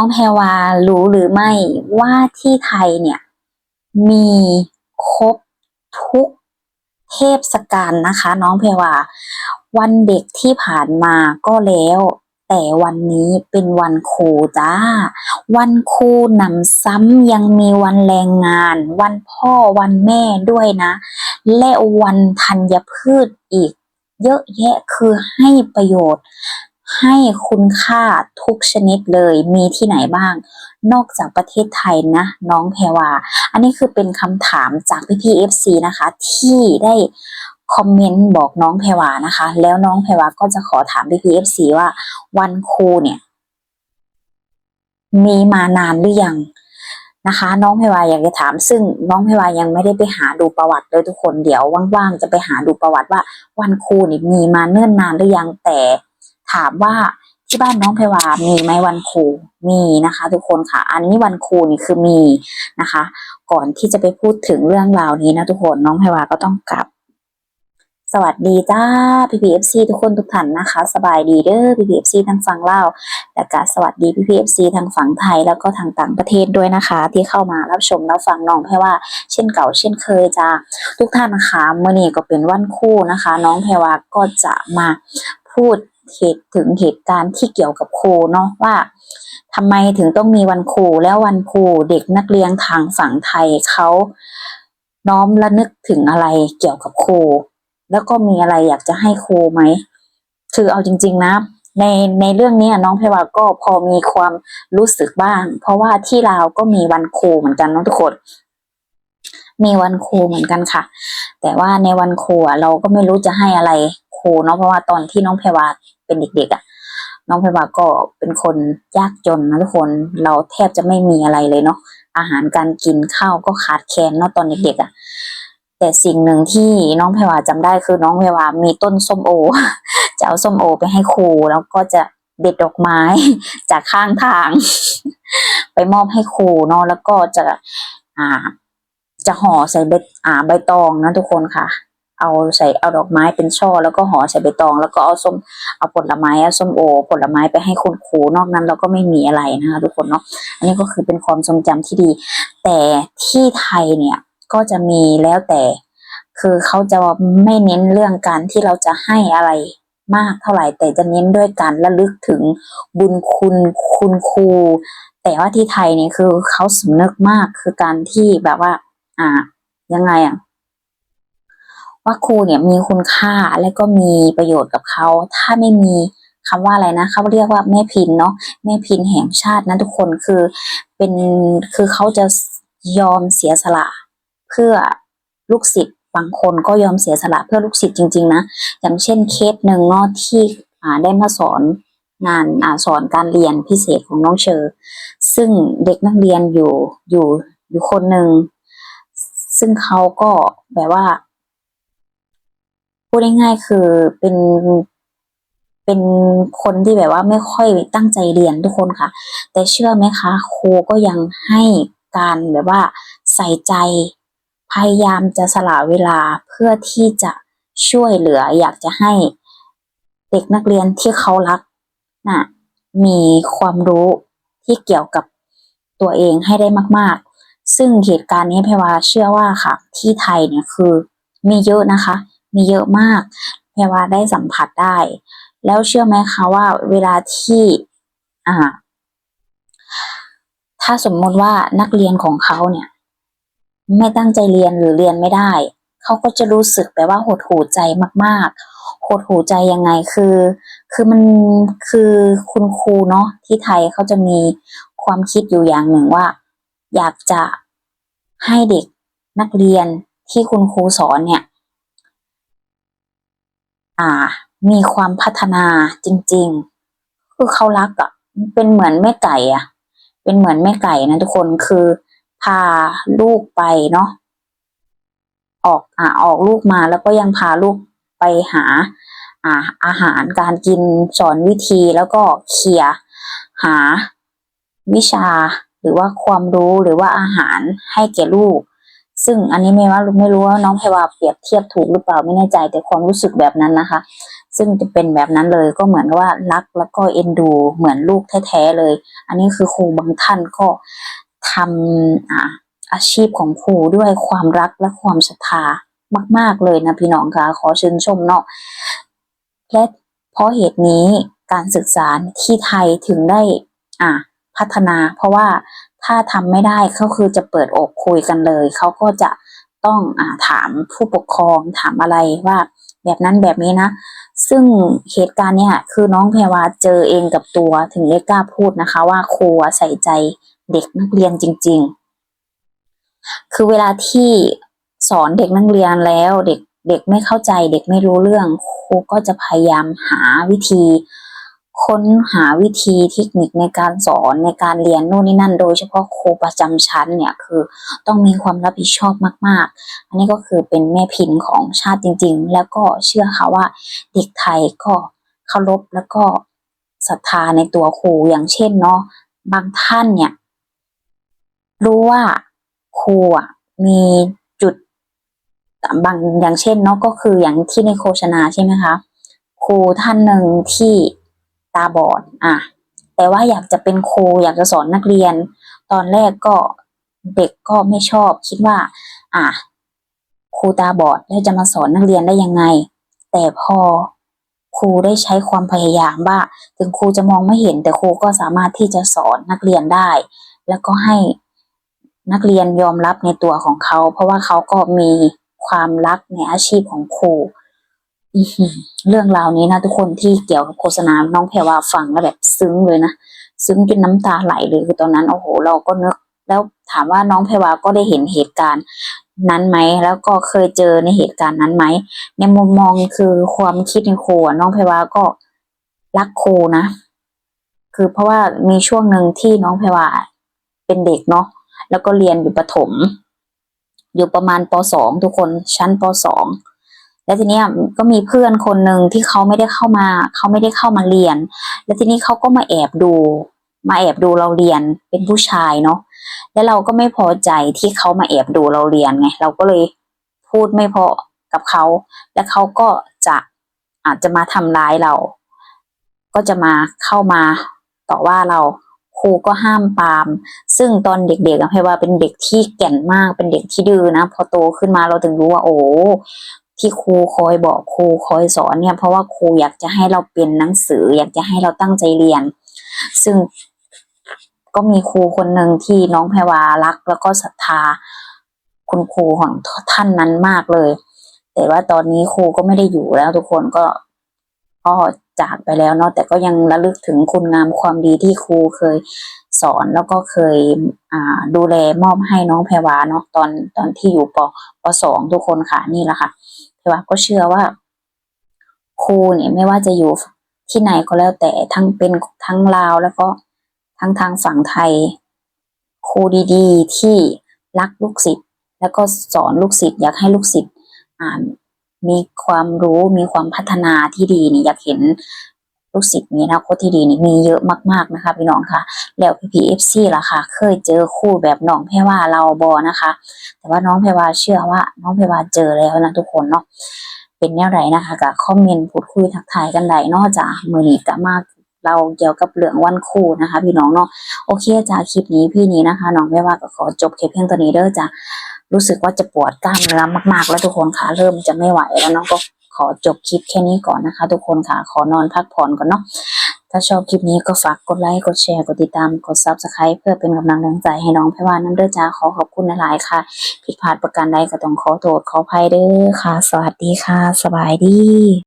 น้องแพรวารู้หรือไม่ว่าที่ไทยเนี่ย มีครบทุกเทศกาลนะคะ น้องแพรวา วันเด็กที่ผ่านมาก็แล้ว แต่วันนี้เป็นวันครูจ้า วันครูนำซ้ำยังมีวันแรงงาน วันพ่อวันแม่ด้วยนะ และวันธัญพืชอีกเยอะแยะคือให้ประโยชน์ ให้คุณค่าทุกชนิดเลยมีที่ไหนบ้าง นอกจากประเทศไทยนะ น้องแพรวา อันนี้คือเป็นคำถามจากพี่พีเอฟซีนะคะ ที่ได้คอมเมนต์บอกน้องแพรวานะคะ แล้วน้องแพรวาก็จะขอถามพี่พีเอฟซีว่า วันครูเนี่ย มีมานานหรือยังนะคะ น้องแพรวาอยากจะถาม ซึ่งน้องแพรวายังไม่ได้ไปหาดูประวัติเลยทุกคนเดี๋ยวว่างๆจะไปหาดูประวัติว่าวันครูเนี่ยมีมาเนิ่นนานหรือยังแต่ ถามว่าที่บ้านน้องแพวามีไหมวันครูมีนะคะ ทุกคนค่ะ อันนี้วันครูนี่คือมีนะคะ ก่อนที่จะไปพูดถึงเรื่องราวนี้นะทุกคนน้องแพวาก็ต้องกลับ สวัสดีจ้าพีพีเอฟซีทุกคนทุกท่านนะคะ สบายดีเด้อพีพีเอฟซีทางฝั่งลาวและก็สวัสดีพีพีเอฟซีทางฝั่งไทยแล้วก็ทางต่างประเทศด้วยนะคะ ที่เข้ามารับชมรับฟังน้องแพว่า เช่นเก่า เช่นเคยจ้าทุกท่านนะคะเมื่อนี้ก็เป็นวันคู่นะคะ น้องแพวาก็จะมาพูด เหตุถึงเหตุการณ์ที่เกี่ยวกับครูเนาะว่าทำไมถึงต้องมีวันครูแล้ววันครูเด็กนักเรียนทางฝั่งไทยเขาน้อมระนึกถึงอะไรเกี่ยวกับครูแล้วก็มีอะไรอยากจะให้ครูไหมคือเอาจริง ๆ นะในในเรื่องนี้น้องเพวาก็พอมีความรู้สึกบ้าง เพราะว่าที่ลาวก็มีวันครูเหมือนกันน้องทุกคน มีวันครูเหมือนกันค่ะ แต่ว่าในวันครูเราก็ไม่รู้จะให้อะไรครูเนาะเพราะว่าตอนที่น้องเพวา เป็นเด็กๆอะ น้องเพรวาก็เป็นคนยากจนนะทุกคนเราแทบจะไม่มีอะไรเลยเนาะอาหารการกินข้าวก็ขาดแคลนเนาะตอนเด็กๆอะแต่สิ่งหนึ่งที่น้องแพรวาจำได้คือน้องแพรวามีต้นส้มโอ จะเอาส้มโอไปให้ครูแล้วก็จะเด็ดดอกไม้จากข้างทาง ไปมอบให้ครูเนาะแล้วก็จะอ่าจะห่อใส่ใบอ่าใบตองนะทุกคนค่ะ เอาใส่เอาดอกไม้เป็นช่อ แล้วก็ห่อใส่ใบตอง แล้วก็เอาส้มเอาผลไม้เอาส้มโอ ผลไม้ไปให้คุณครูนอกนั้นเราก็ไม่มีอะไรนะคะทุกคนเนาะอันนี้ก็คือเป็นความทรงจำที่ดี แต่ที่ไทยเนี่ยก็จะมีแล้วแต่ คือเขาจะไม่เน้นเรื่องการที่เราจะให้อะไรมากเท่าไหร่ แต่จะเน้นด้วยการระลึกถึงบุญคุณคุณครู แต่ว่าที่ไทยเนี่ยคือเขาสำนึกมากคือการที่แบบว่า อ่ายังไงอะ ว่าครูเนี่ยมีคุณค่าและก็มีประโยชน์กับเขา ถ้าไม่มีคำว่าอะไรนะเขาเรียกว่าแม่พินเนาะแม่พินแห่งชาตินะทุกคนคือเป็นคือเขาจะยอมเสียสละ เพื่อลูกศิษย์บางคนก็ยอมเสียสละเพื่อลูกศิษย์จริงๆนะอย่างเช่นเคสหนึ่งเนาะที่ได้มาสอนงานอสอนการเรียนพิเศษของน้องเชอ ซึ่งเด็กนักเรียนอยู่อยู่อยู่คนหนึ่ง ซึ่งเขาก็แบบว่า พูดง่ายๆคือเป็นเป็นคนที่แบบว่าไม่ค่อยตั้งใจเรียนทุกคนค่ะ แต่เชื่อไหมคะครูก็ยังให้การแบบว่าใส่ใจ พยายามจะสละเวลาเพื่อที่จะช่วยเหลือ อยากจะให้เด็กนักเรียนที่เขารักน่ะมีความรู้ที่เกี่ยวกับตัวเองให้ได้มาก ๆ ซึ่งเหตุการณ์นี้เพรวาเชื่อว่าค่ะ ที่ไทยเนี่ยคือมีเยอะนะคะ มีเยอะมากเพรวาได้สัมผัสได้ แล้วเชื่อไหมคะว่าเวลาที่อ่า ถ้าสมมติว่านักเรียนของเขาเนี่ย ไม่ตั้งใจเรียนหรือเรียนไม่ได้ เขาก็จะรู้สึกแบบว่าหดหู่ใจมากๆหดหู่ใจยังไงคือ คือมันคือคุณครูเนาะที่ไทยเขาจะมีความคิดอยู่อย่างหนึ่งว่า อยากจะให้เด็กนักเรียนที่คุณครูสอนเนี่ย อ่า มีความพัฒนาจริง ๆ คือเขารักอะ่ะ เป็นเหมือนแม่ไก่อะ่ะ เป็นเหมือนแม่ไก่นะทุกคนคือพาลูกไปเนาะออกอ่าออกลูกมาแล้วก็ยังพาลูกไปหา อ่า อาหารการกินสอนวิธีแล้วก็เคลียหาวิชาหรือว่าความรู้หรือว่าอาหารให้แก่ลูก ซึ่งอันนี้ไม่ว่าไม่รู้ว่าน้องเพวาเปรียบเทียบถูกหรือเปล่าไม่แน่ใจแต่ความรู้สึกแบบนั้นนะคะ ซึ่งจะเป็นแบบนั้นเลยก็เหมือนว่ารักแล้วก็เอ็นดูเหมือนลูกแท้ๆเลย อันนี้คือครูบางท่านก็ทำอ่าอาชีพของครูด้วยความรักและความศรัทธามาก ๆเลยนะพี่น้องคะขอชื่นชมเนาะและเพราะเหตุนี้การศึกษาที่ไทยถึงได้อ่าพัฒนา เพราะว่า ถ้าทำไม่ได้ก็คือจะเปิดอกคุยกันเลย เขาก็จะต้องอาถามผู้ปกครองถามอะไรว่าแบบนั้นแบบนี้นะ ซึ่งเหตุการณ์เนี่ยคือน้องแพรวาเจอเองกับตัวถึงได้กล้าพูดนะคะ ว่าครูใส่ใจเด็กนักเรียนจริง ๆ คือเวลาที่สอนเด็กนักเรียนแล้วเด็กเด็กไม่เข้าใจเด็กไม่รู้เรื่องครูก็จะพยายามหาวิธี ค้นหาวิธีเทคนิคในการสอนในการเรียนนู่นนี่นั่น โดยเฉพาะครูประจำชั้นเนี่ยคือต้องมีความรับผิดชอบมาก ๆ อันนี้ก็คือเป็นแม่พิมพ์ของชาติจริง ๆ แล้วก็เชื่อค่ะว่าเด็กไทยก็เคารพแล้วก็ศรัทธาในตัวครูอย่างเช่นเนาะบางท่านเนี่ย รู้ว่าครูอะมีจุดบางอย่างเช่นเนาะก็คืออย่างที่ในโฆษณาใช่ไหมคะครูท่านหนึ่งที่ ตาบอดอะแต่ว่าอยากจะเป็นครูอยากจะสอนนักเรียน ตอนแรกก็เด็กก็ไม่ชอบ คิดว่า อะครูตาบอดแล้วจะมาสอนนักเรียนได้ยังไง แต่พอครูได้ใช้ความพยายามว่า ถึงครูจะมองไม่เห็น แต่ครูก็สามารถที่จะสอนนักเรียนได้ แล้วก็ให้นักเรียนยอมรับในตัวของเขา เพราะว่าเขาก็มีความรักในอาชีพของครู เรื่องราวนี้นะทุกคนที่เกี่ยวกับโฆษณา น้องแพรว่าฟังแล้วแบบซึ้งเลยนะ ซึ้งจนน้ำตาไหลเลยคือตอนนั้นโอ้โห เราก็นึก แล้วถามว่าน้องแพรวาก็ได้เห็นเหตุการณ์นั้นไหม แล้วก็เคยเจอในเหตุการณ์นั้นไหม ในมุมมองคือความคิดในครูน้องแพรวาก็รักครูนะ คือเพราะว่ามีช่วงหนึ่งที่น้องแพรวาเป็นเด็กเนาะ แล้วก็เรียนอยู่ประถม อยู่ประมาณปสองทุกคนชั้นปสอง แล้วทีเนี้ยก็มีเพื่อนคนหนึ่งที่เขาไม่ได้เข้ามาเขาไม่ได้เข้ามาเรียน แล้วทีนี้เขาก็มาแอบดู มาแอบดูเราเรียนเป็นผู้ชายเนาะแล้วเราก็ไม่พอใจที่เขามาแอบดูเราเรียนไงเราก็เลยพูดไม่พอกับเขา แล้วเขาก็จะอาจจะมาทำร้ายเรา ก็จะมาเข้ามาต่อว่าเราครูก็ห้ามปาม ซึ่งตอนเด็กๆให้ว่าเป็นเด็กที่แก่นมาก เป็นเด็กที่ดื้อนะ พอโตขึ้นมาเราถึงรู้ว่า โอ้ ที่ครูคอยบอกครูคอยสอนเนี่ย เพราะว่าครูอยากจะให้เราเป็นหนังสือ อยากจะให้เราตั้งใจเรียน ซึ่งก็มีครูคนหนึ่งที่น้องแพรวารัก แล้วก็ศรัทธาคุณครูของท่านนั้นมากเลย แต่ว่าตอนนี้ครูก็ไม่ได้อยู่แล้วทุกคนก็ก็จากไปแล้วเนาะแต่ก็ยังระลึกถึงคุณงามความดีที่ครูเคย สอนแล้วก็เคยดูแลมอบให้น้องแพรวาเนาะตอนตอนที่อยู่ปปสองทุกคนค่ะนี่แหละค่ะแพรวาก็เชื่อว่า ครูเนี่ยไม่ว่าจะอยู่ที่ไหนก็แล้วแต่ทั้งเป็นทั้งลาวแล้วก็ทั้งทางฝั่งไทย ครูดีๆ ที่รักลูกศิษย์แล้วก็สอนลูกศิษย์อยากให้ลูกศิษย์มีความรู้มีความพัฒนาที่ดีนี่อยากเห็น ลูกศิษย์มีอนาคตที่ดีนี่มีเยอะมากๆนะคะพี่น้องค่ะ แล้วพี่พีเอฟซีล่ะค่ะ เคยเจอคู่แบบน้องแพรว่าเราบอนะคะ แต่ว่าน้องแพรว่าเชื่อว่า น้องแพรว่าเจอแล้วนะทุกคนเนาะเป็นแนวไหนนะคะกับคอมเมนต์พูดคุยทักทายกันได้นอกจากมือนี้ก็มากเราเกี่ยวกับเรื่องวันคู่นะคะ พี่น้องเนาะโอเคจ้าคลิปนี้พี่นี้นะคะน้องแพรว่าก็ขอจบแค่เพียงตัวนี้เด้อจ้ารู้สึกว่าจะปวดกล้ามเนื้อมากๆ แล้วทุกคนค่ะเริ่มจะไม่ไหวแล้วเนาะก็ ขอจบคลิปแค่นี้ก่อนนะคะ ทุกคนค่ะ ขอนอนพักผ่อนก่อนเนาะ ถ้าชอบคลิปนี้ก็ฝากกดไลค์ กดแชร์ กดติดตาม กดซับสไครป์เพื่อเป็นกำลังแรงใจให้น้องไพวานั่นเด้อจ้า ขอขอบคุณหลายๆค่ะ ผิดพลาดประการใดก็ต้องขอโทษขออภัยเด้อค่ะ สวัสดีค่ะ สบายดี